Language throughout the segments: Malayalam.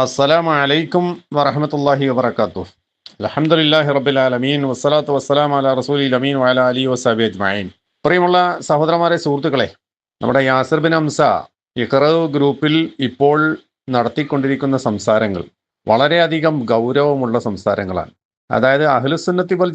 അസ്സലാമു അലൈക്കും വറഹമത്തല്ലാഹി വബർക്കാത്തു അലഹമുല്ലാഹി റബ്ബിൽ ആലമീൻ. വസ്സലാത്തു വസ്സലാം അല റസൂലി അമീൻ വാല അലി വസാബി അജ്മഈൻ. പ്രിയമുള്ള സഹോദരന്മാരെ സുഹൃത്തുക്കളെ നമ്മുടെ യാസിർ ബിൻ ഹംസ ഇഖറവ് ഗ്രൂപ്പിൽ ഇപ്പോൾ നടത്തിക്കൊണ്ടിരിക്കുന്ന സംസാരങ്ങൾ വളരെയധികം ഗൗരവമുള്ള സംസാരങ്ങളാണ്. അതായത് അഹ്ലുസുന്നത്തി വൽ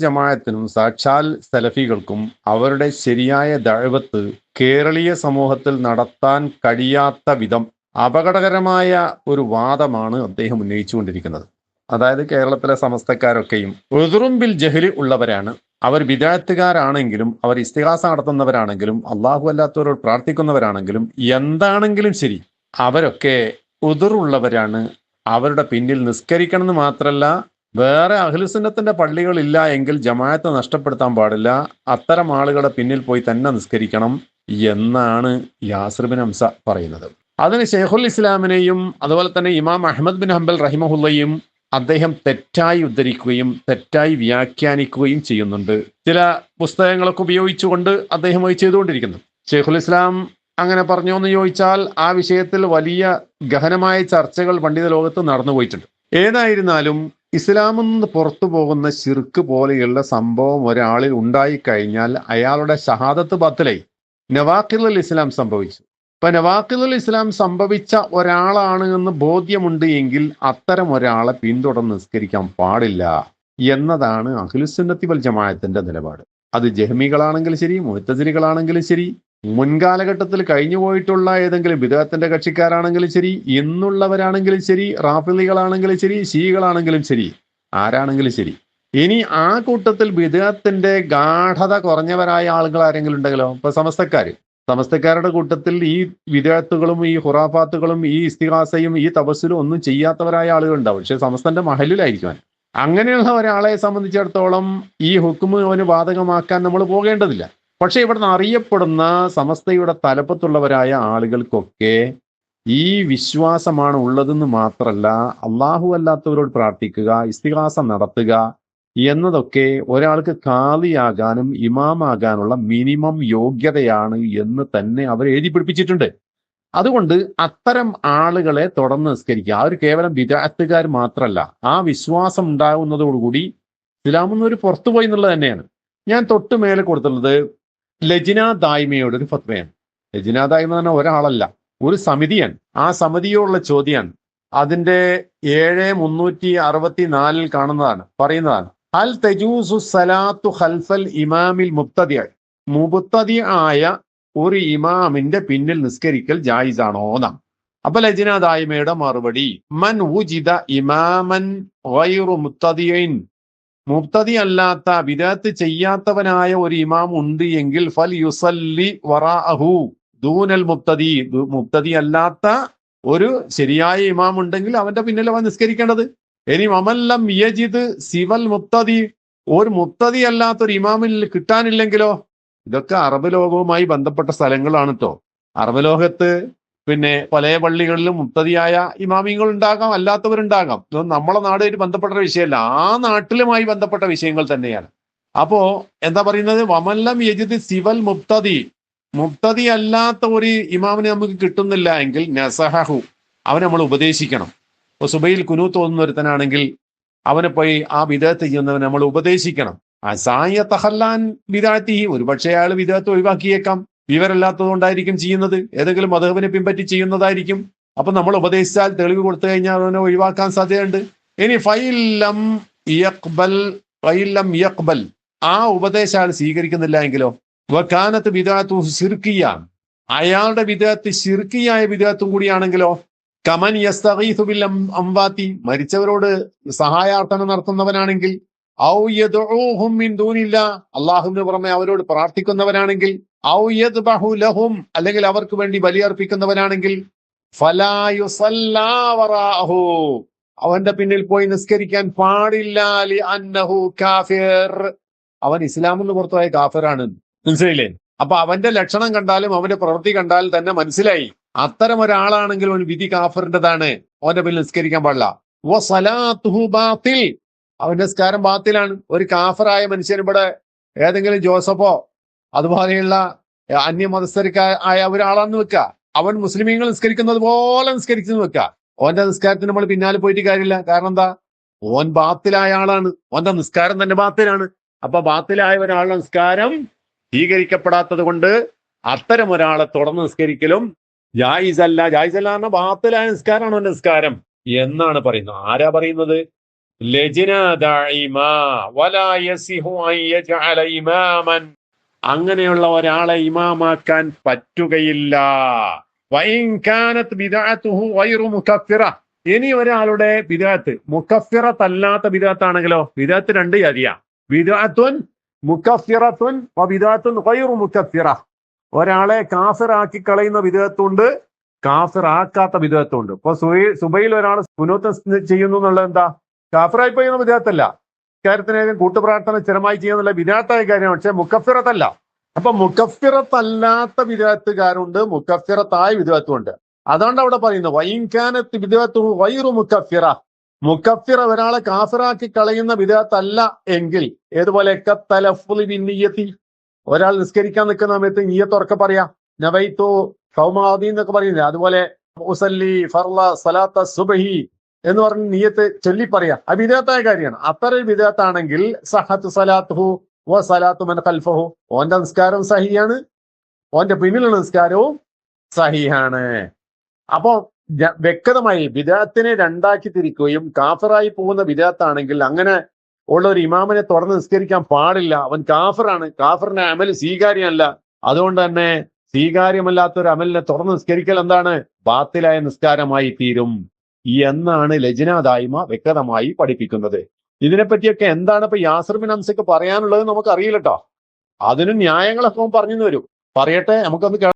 സാക്ഷാൽ സലഫികൾക്കും അവരുടെ ശരിയായ ദഴവത്ത് കേരളീയ സമൂഹത്തിൽ നടത്താൻ കഴിയാത്ത വിധം അപകടകരമായ ഒരു വാദമാണ് അദ്ദേഹം ഉന്നയിച്ചുകൊണ്ടിരിക്കുന്നത്. അതായത് കേരളത്തിലെ സമസ്തക്കാരൊക്കെയും ബിൽ ജഹലി ഉള്ളവരാണ്. അവർ വിദ്യാർത്ഥികാരാണെങ്കിലും അവർ ഇസ്തിഹാസ നടത്തുന്നവരാണെങ്കിലും അള്ളാഹു അല്ലാത്തവരോട് പ്രാർത്ഥിക്കുന്നവരാണെങ്കിലും എന്താണെങ്കിലും ശരി അവരൊക്കെ ഉതിറുള്ളവരാണ് അവരുടെ പിന്നിൽ നിസ്കരിക്കണം എന്ന് മാത്രമല്ല വേറെ അഖിലുസുന്നത്തിന്റെ പള്ളികളില്ല എങ്കിൽ ജമായത്ത് നഷ്ടപ്പെടുത്താൻ പാടില്ല. അത്തരം ആളുകളുടെ പിന്നിൽ പോയി തന്നെ നിസ്കരിക്കണം എന്നാണ് യാസിർ ബിൻ ഹംസ പറയുന്നത്. അതിന് ഷെയ്ഖുൽ ഇസ്ലാമിനെയും അതുപോലെ തന്നെ ഇമാം അഹമ്മദ് ബിൻ ഹംബൽ റഹിമഹുല്ലയും അദ്ദേഹം തെറ്റായി ഉദ്ധരിക്കുകയും തെറ്റായി വ്യാഖ്യാനിക്കുകയും ചെയ്യുന്നുണ്ട്. ചില പുസ്തകങ്ങളൊക്കെ ഉപയോഗിച്ചുകൊണ്ട് അദ്ദേഹം അത് ചെയ്തുകൊണ്ടിരിക്കുന്നു. ഷെയ്ഖുൽ ഇസ്ലാം അങ്ങനെ പറഞ്ഞു എന്ന് ചോദിച്ചാൽ ആ വിഷയത്തിൽ വലിയ ഗഹനമായ ചർച്ചകൾ പണ്ഡിത ലോകത്ത് നടന്നുപോയിട്ടുണ്ട് ഏതായിരുന്നാലും ഇസ്ലാമിൽ നിന്ന് പുറത്തു പോകുന്ന ശിർക്ക് പോലെയുള്ള സംഭവം ഒരാളിൽ ഉണ്ടായിക്കഴിഞ്ഞാൽ അയാളുടെ ഷഹാദത്ത് ബത്തിലായി നവാഖിറുൽ ഇസ്ലാം സംഭവിച്ചു. ഇപ്പൊ നവാക്കിദുൽ ഇസ്ലാം സംഭവിച്ച ഒരാളാണ് എന്ന് ബോധ്യമുണ്ട് എങ്കിൽ അത്തരം ഒരാളെ പിന്തുടർന്ന് നിസ്കരിക്കാൻ പാടില്ല എന്നതാണ് അഖിലുസുന്നത്തി വൽ ജമാഅത്തിന്റെ നിലപാട്. അത് ജഹ്മികളാണെങ്കിലും ശരി മുഹത്തസിലികളാണെങ്കിലും ശരി മുൻകാലഘട്ടത്തിൽ കഴിഞ്ഞു പോയിട്ടുള്ള ഏതെങ്കിലും വിദേഹത്തിന്റെ കക്ഷിക്കാരാണെങ്കിലും ശരി ഇന്നുള്ളവരാണെങ്കിലും ശരി റാഫിലികളാണെങ്കിലും ശരി ഷീകളാണെങ്കിലും ശരി ആരാണെങ്കിലും ശരി. ഇനി ആ കൂട്ടത്തിൽ വിദേഹത്തിന്റെ ഗാഠത കുറഞ്ഞവരായ ആളുകൾ ആരെങ്കിലും ഉണ്ടെങ്കിലോ? ഇപ്പൊ സമസ്തക്കാര്. സമസ്തക്കാരുടെ കൂട്ടത്തിൽ ഈ വിദേഹത്തുകളും ഈ ഹുറാഫാത്തുകളും ഈ ഇസ്തിഹാസയും ഈ തപസ്സിലും ഒന്നും ചെയ്യാത്തവരായ ആളുകൾ ഉണ്ടാവും. പക്ഷെ സമസ്തന്റെ മഹലിലായിരിക്കും അങ്ങനെയുള്ള ഒരാളെ സംബന്ധിച്ചിടത്തോളം ഈ ഹുക്കുമ് അവന് ബാധകമാക്കാൻ നമ്മൾ പോകേണ്ടതില്ല. പക്ഷേ ഇവിടുന്ന് അറിയപ്പെടുന്ന സമസ്തയുടെ തലപ്പത്തുള്ളവരായ ആളുകൾക്കൊക്കെ ഈ വിശ്വാസമാണ് ഉള്ളതെന്ന് മാത്രമല്ല അള്ളാഹു അല്ലാത്തവരോട് പ്രാർത്ഥിക്കുക ഇസ്തിഹാസം നടത്തുക എന്നതൊക്കെ ഒരാൾക്ക് കാളിയാകാനും ഇമാമാകാനുള്ള മിനിമം യോഗ്യതയാണ് എന്ന് തന്നെ അവർ എഴുതി പിടിപ്പിച്ചിട്ടുണ്ട്. അതുകൊണ്ട് അത്തരം ആളുകളെ തുടർന്ന് നിസ്കരിക്കുക. അവർ കേവലം വിദാത്തുകാർ മാത്രമല്ല ആ വിശ്വാസം ഉണ്ടാകുന്നതോടുകൂടി ഇസ്ലാമെന്ന് ഒരു പുറത്തുപോയി എന്നുള്ളത് തന്നെയാണ്. ഞാൻ തൊട്ട് മേലെ കൊടുത്തുള്ളത് ലജിന ദായ്മയുടെ ഒരു ഫത്വയാണ്. ലജിന ദായ്മ തന്നെ ഒരാളല്ല ഒരു സമിതിയാണ്. ആ സമിതിയോടുള്ള ചോദ്യമാണ്. അതിന്റെ ഏഴ് മുന്നൂറ്റി അറുപത്തി നാലിൽ കാണുന്നതാണ് പറയുന്നതാണ്. അൽ തജൂസു സലാത്തു ഇമാമിൽ മുബ്തദിയ മുബ്തദി ആയ ഒരു ഇമാമിന്റെ പിന്നിൽ നിസ്കരിക്കൽ ജായിസാണോ എന്നാണ് അപ്പൊ ലജ്ന ദായ്മയുടെ മറുപടി മൻ ഊജിത ഇമാമൻ ഗൈറു മുത്തദിയൻ മുബ്തദി അല്ലാത്ത വിദാത്ത് ചെയ്യാത്തവനായ ഒരു ഇമാം ഉണ്ട് എങ്കിൽ ഫൽ യുസല്ലി വറാഅഹു. ദൂനൽ മുബ്തദി മുബ്തദി അല്ലാത്ത ഒരു ശരിയായ ഇമാം ഉണ്ടെങ്കിൽ അവന്റെ പിന്നിൽ അവൻ നിസ്കരിക്കേണ്ടത്. ഇനി മമല്ലം യജിദ് സിവൽ മുത്തതി ഒരു മുത്തതി അല്ലാത്ത ഒരു ഇമാമിൽ കിട്ടാനില്ലെങ്കിലോ? ഇതൊക്കെ അറബ് ലോകവുമായി ബന്ധപ്പെട്ട സ്ഥലങ്ങളാണ് കേട്ടോ അറബ് ലോകത്ത് പിന്നെ പല പള്ളികളിലും മുത്തതിയായ ഇമാമിങ്ങൾ ഉണ്ടാകാം അല്ലാത്തവരുണ്ടാകാം. ഇതൊന്നും നമ്മളെ നാടുമായിട്ട് ബന്ധപ്പെട്ട വിഷയമല്ല. ആ നാട്ടിലുമായി ബന്ധപ്പെട്ട വിഷയങ്ങൾ തന്നെയാണ്. അപ്പോ എന്താ പറയുന്നത്? വമല്ലം യജിദ് സിവൽ മുക്തതി മുക്തതി അല്ലാത്ത ഒരു ഇമാമിനെ നമുക്ക് കിട്ടുന്നില്ല എങ്കിൽ നസഹു അവനെ നമ്മൾ ഉപദേശിക്കണം. ഇപ്പൊ സുബൈൽ കുനു തോന്നുന്ന ഒരുത്തനാണെങ്കിൽ അവനെ പോയി ആ വിദേഹത്ത് ചെയ്യുന്നവനെ നമ്മൾ ഉപദേശിക്കണം. അസായ തഹല്ലാൻ വിദാത്തി ഒരുപക്ഷെ അയാൾ വിദേഹത്ത് ഒഴിവാക്കിയേക്കാം. വിവരമില്ലാത്തതുകൊണ്ടായിരിക്കും ചെയ്യുന്നത്. ഏതെങ്കിലും മധുവിനെ പിൻപറ്റി ചെയ്യുന്നതായിരിക്കും. അപ്പൊ നമ്മൾ ഉപദേശിച്ചാൽ തെളിവ് കൊടുത്തു കഴിഞ്ഞാൽ അവനെ ഒഴിവാക്കാൻ സാധ്യതയുണ്ട്. ഇനി ഫൈലം യക്ബൽ ഫൈലം യക്ബൽ ആ ഉപദേശം അയാൾ സ്വീകരിക്കുന്നില്ല എങ്കിലോ? വക്കാനത്ത് വിദാത്തു ശിർക്കിയ അയാളുടെ വിദാത്ത് ശിർക്കിയായ വിദാത്തും കൂടിയാണെങ്കിലോ? കമൻ അംവാത്തി. മരിച്ചവരോട് സഹായാർത്ഥന നടത്തുന്നവനാണെങ്കിൽ ഔ യദ്ഊഹും മിൻ ദൂനില്ല. അള്ളാഹുവിന് പുറമെ അവരോട് പ്രാർത്ഥിക്കുന്നവനാണെങ്കിൽ ഔ യദ്ബഹു ലഹും അല്ലെങ്കിൽ അവർക്ക് വേണ്ടി ബലിയർപ്പിക്കുന്നവനാണെങ്കിൽ അവന്റെ പിന്നിൽ പോയി നിസ്കരിക്കാൻ പാടില്ല അലി അന്നഹു കാഫിർ. അവൻ ഇസ്ലാമിൽ പുറത്തായ കാഫിറാണ്. മനസ്സിലായില്ലേ? അപ്പൊ അവന്റെ ലക്ഷണം കണ്ടാലും അവന്റെ പ്രവൃത്തി കണ്ടാലും തന്നെ മനസ്സിലായി. അത്തരം ഒരാളാണെങ്കിൽ അവൻ വിധി കാഫറിന്റെതാണ്. അവന്റെ പിന്നിൽ നിസ്കരിക്കാൻ പാടില്ല. വ സലാത്തുഹു നിസ്കാരം ബാത്തിലാണ്. ഒരു കാഫറായ മനുഷ്യൻ ഇവിടെ ഏതെങ്കിലും ജോസഫോ അതുപോലെയുള്ള അന്യമതസ്ഥരിക്കായ ഒരാളാന്ന് വെക്കുക. അവൻ മുസ്ലിമീങ്ങൾ നിസ്കരിക്കുന്നത് പോലെ നിസ്കരിച്ചെന്ന് വെക്കുക. ഓന്റെ നിസ്കാരത്തിന് നമ്മൾ പിന്നാലെ പോയിട്ട് കാര്യമില്ല. കാരണം എന്താ? ഓൻ ബാത്തിലായ ആളാണ്. ഓന്റെ നിസ്കാരം തന്നെ ബാത്തിലാണ്. അപ്പൊ ബാത്തിലായ ഒരാളുടെ നിസ്കാരം സ്വീകരിക്കപ്പെടാത്തത് കൊണ്ട് അത്തരം ഒരാളെ തുടർന്ന് നിസ്കരിക്കലും ജായിസ് അല്ല ജായിസ് അല്ല പറഞ്ഞാൽ ബാത്തിലായ നിസ്കാരമാണ് നിസ്കാരം. എന്നാണ് പറയുന്നത്? ആരാ പറയുന്നത്? അങ്ങനെയുള്ള ഒരാളെ ഇമാമാക്കാൻ പറ്റുകയില്ല. ഇനി ഒരാളുടെ വിദാത്ത് മുക്കഫിറത്തല്ലാത്ത വിദാത്താണെങ്കിലോ വിദാത്ത് രണ്ട് ജാതിയാ. വിദാത്തുൻ മുക്കഫിറത്തുൻ വിദാത്തുൻ മുക്കഫിറ ഒരാളെ കാഫിറാക്കി കളയുന്ന വിധത്തുണ്ട് കാഫിറാക്കാത്ത വിധത്തുണ്ട് ഇപ്പൊ സുബൈ- സുബൈയിൽ ഒരാൾ പുനോത്തം ചെയ്യുന്നു എന്നുള്ളത് എന്താ? കാഫിറായി പോയി എന്ന വിധേയത്തല്ല. കാര്യത്തിനേക്കും കൂട്ടുപ്രാർത്ഥന സ്ഥിരമായി ചെയ്യുന്നുള്ള വിധേയത്തായ കാര്യമാണ്. പക്ഷെ മുഖഫിറത്തല്ല അപ്പൊ മുക്കഫിറത്തല്ലാത്ത വിധേയത്തുകാരുണ്ട് മുക്കഫിറത്തായ വിധേയത്വമുണ്ട് അതുകൊണ്ട് അവിടെ പറയുന്നത് വൈകാനത്ത് വിധേയത്വം വൈറു മുക്കഫിറ. മുക്കഫിറ ഒരാളെ കാഫിറാക്കി കളയുന്ന വിധേയത്തല്ല എങ്കിൽ ഏതുപോലെ ഒരാൾ നിസ്കരിക്കാൻ നിൽക്കുന്ന സമയത്ത് നീയത്തുറക്കെ പറയാ നവൈത്തു സൗമാദി എന്നൊക്കെ പറയുന്നില്ല? അതുപോലെ ഉസല്ലി ഫർല സലാത്ത സുബഹി എന്ന് പറഞ്ഞ് നീയത്ത് ചൊല്ലി പറയാ. അത് വിദേഹത്തായ കാര്യമാണ്. അത്തരം വിദേഹത്താണെങ്കിൽ സഹത്ത് സലാത്തുഹു ഓ സലാത്തു മൻ ഖൽഫഹു. ഓന്റെ നിസ്കാരം സഹിയാണ്. ഓന്റെ പിന്നിലുള്ള നിസ്കാരവും സഹിയാണ്. അപ്പോ ജ- വ്യക്തമായി വിദേഹത്തിനെ രണ്ടാക്കി തിരിക്കുകയും കാഫറായി പോകുന്ന വിദേഹത്താണെങ്കിൽ അങ്ങനെ ഉള്ള ഒരു ഇമാമിനെ തുറന്ന് നിസ്കരിക്കാൻ പാടില്ല. അവൻ കാഫറാണ്. കാഫറിന്റെ അമൽ സ്വീകാര്യമല്ല. അതുകൊണ്ട് തന്നെ സ്വീകാര്യമല്ലാത്ത ഒരു അമലിനെ തുറന്ന് നിസ്കരിക്കൽ എന്താണ്? ബാത്തിലായ നിസ്കാരമായി തീരും. എന്നാണ് ലജ്ന വ്യക്തമായി പഠിപ്പിക്കുന്നത്. ഇതിനെപ്പറ്റിയൊക്കെ എന്താണ് ഇപ്പൊ യാസർ ബിൻ ഹംസക്ക് പറയാനുള്ളത് നമുക്ക് അറിയില്ലട്ടോ അതിനും ന്യായങ്ങളൊക്കെ പറഞ്ഞു വരും പറയട്ടെ നമുക്കൊന്ന്